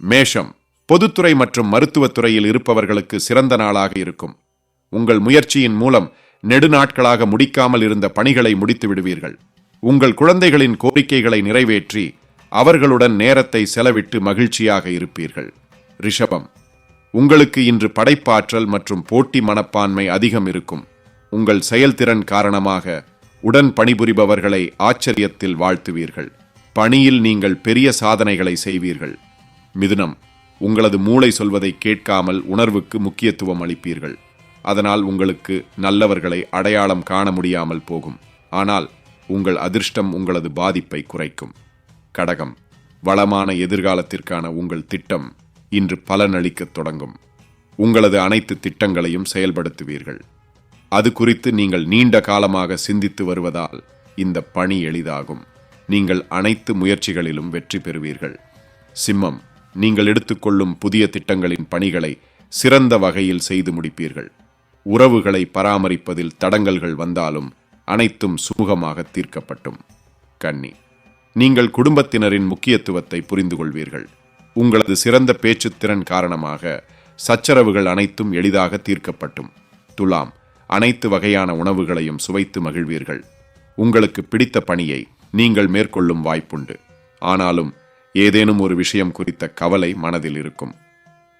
மேஷம் பொதுத்துறை மற்றும் மருத்துவத்துறையில் இருப்பவர்களுக்கு சிறந்த நாளாக இருக்கும். உங்கள் முயற்சியின் மூலம் நெடுநாட்களாக முடிக்காமல் இருந்த பணிகளை முடித்து விடுவீர்கள். உங்கள் குழந்தைகளின் கோரிக்கைகளை நிறைவேற்றி அவர்களுடன் நேரத்தை செலவிட்டு மகிழ்ச்சியாக இருப்பீர்கள். ரிஷபம் உங்களுக்கு இன்று படைப்பாற்றல் மற்றும் போட்டி மனப்பான்மை அதிகம் இருக்கும். உங்கள் செயல்திறன் காரணமாக உடன் பணிபுரிபவர்களை ஆச்சரியத்தில் வாழ்த்துவீர்கள். பணியில் நீங்கள் பெரிய சாதனைகளை செய்வீர்கள். மிதுனம் உங்களது மூளை சொல்வதை கேட்காமல் உணர்வுக்கு முக்கியத்துவம் அளிப்பீர்கள். அதனால் உங்களுக்கு நல்லவர்களை அடையாளம் காண முடியாமல் போகும். ஆனால் உங்கள் அதிர்ஷ்டம் உங்களது பாதிப்பை குறைக்கும். கடகம் வளமான எதிர்காலத்திற்கான உங்கள் திட்டம் இன்று பலனளிக்கத் தொடங்கும். உங்களது அனைத்து திட்டங்களையும் செயல்படுத்துவீர்கள். அது குறித்து நீங்கள் நீண்ட காலமாக சிந்தித்து வருவதால் இந்த பணி எளிதாகும். நீங்கள் அனைத்து முயற்சிகளிலும் வெற்றி பெறுவீர்கள். சிம்மம் நீங்கள் எடுத்துக்கொள்ளும் புதிய திட்டங்களின் பணிகளை சிறந்த வகையில் செய்து முடிப்பீர்கள். உறவுகளை பராமரிப்பதில் தடங்கல்கள் வந்தாலும் அனைத்தும் சுமூகமாக தீர்க்கப்பட்டும். கன்னி நீங்கள் குடும்பத்தினரின் முக்கியத்துவத்தை புரிந்து கொள்வீர்கள் உங்களது சிறந்த பேச்சுத்திறன் காரணமாக சச்சரவுகள் அனைத்தும் எளிதாக தீர்க்கப்பட்டும். துலாம் அனைத்து வகையான உணவுகளையும் சுவைத்து மகிழ்வீர்கள். உங்களுக்கு பிடித்த பணியை நீங்கள் மேற்கொள்ளும் வாய்ப்புண்டு. ஆனாலும் ஏதேனும் ஒரு விஷயம் குறித்த கவலை மனதில் இருக்கும்.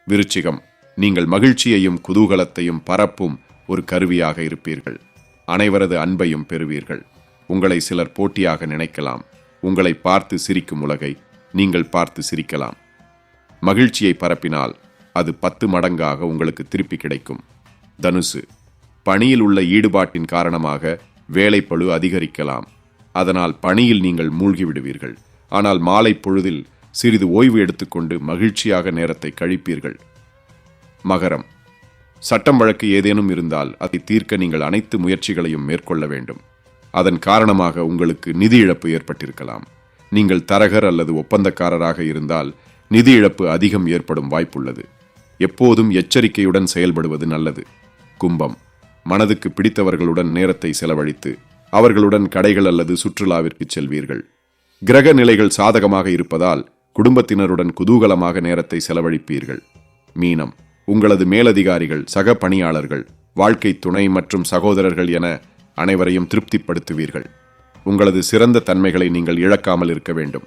விருச்சிகம் நீங்கள் மகிழ்ச்சியையும் குதூகலத்தையும் பரப்பும் ஒரு கருவியாக இருப்பீர்கள். அனைவரது அன்பையும் பெறுவீர்கள். உங்களை சிலர் போட்டியாக நினைக்கலாம். உங்களை பார்த்து சிரிக்கும் உலகை நீங்கள் பார்த்து சிரிக்கலாம். மகிழ்ச்சியை பரப்பினால் அது பத்து மடங்காக உங்களுக்கு திருப்பி கிடைக்கும். தனுசு பணியில் உள்ள ஈடுபாட்டின் காரணமாக வேலைப்பழு அதிகரிக்கலாம். அதனால் பணியில் நீங்கள் மூழ்கிவிடுவீர்கள். ஆனால் மாலை பொழுதில் சிறிது ஓய்வு எடுத்துக்கொண்டு மகிழ்ச்சியாக நேரத்தை கழிப்பீர்கள். மகரம். சட்டம் வழக்கு ஏதேனும் இருந்தால் அதை தீர்க்க நீங்கள் அனைத்து முயற்சிகளையும் மேற்கொள்ள வேண்டும். அதன் காரணமாக உங்களுக்கு நிதி இழப்பு ஏற்பட்டிருக்கலாம். நீங்கள் தரகர் அல்லது ஒப்பந்தக்காரராக இருந்தால் நிதி இழப்பு அதிகம் ஏற்படும் வாய்ப்புள்ளது. எப்போதும் எச்சரிக்கையுடன் செயல்படுவது நல்லது. கும்பம். மனதுக்கு பிடித்தவர்களுடன் நேரத்தை செலவழித்து அவர்களுடன் கடைகள் அல்லது சுற்றுலாவிற்கு செல்வீர்கள். கிரக நிலைகள் சாதகமாக இருப்பதால் குடும்பத்தினருடன் குதூகலமாக நேரத்தை செலவழிப்பீர்கள். மீனம் உங்களது மேலதிகாரிகள் சக பணியாளர்கள் வாழ்க்கை துணை மற்றும் சகோதரர்கள் என அனைவரையும் திருப்திப்படுத்துவீர்கள். உங்களது சிறந்த தன்மைகளை நீங்கள் இழக்காமல் இருக்க வேண்டும்.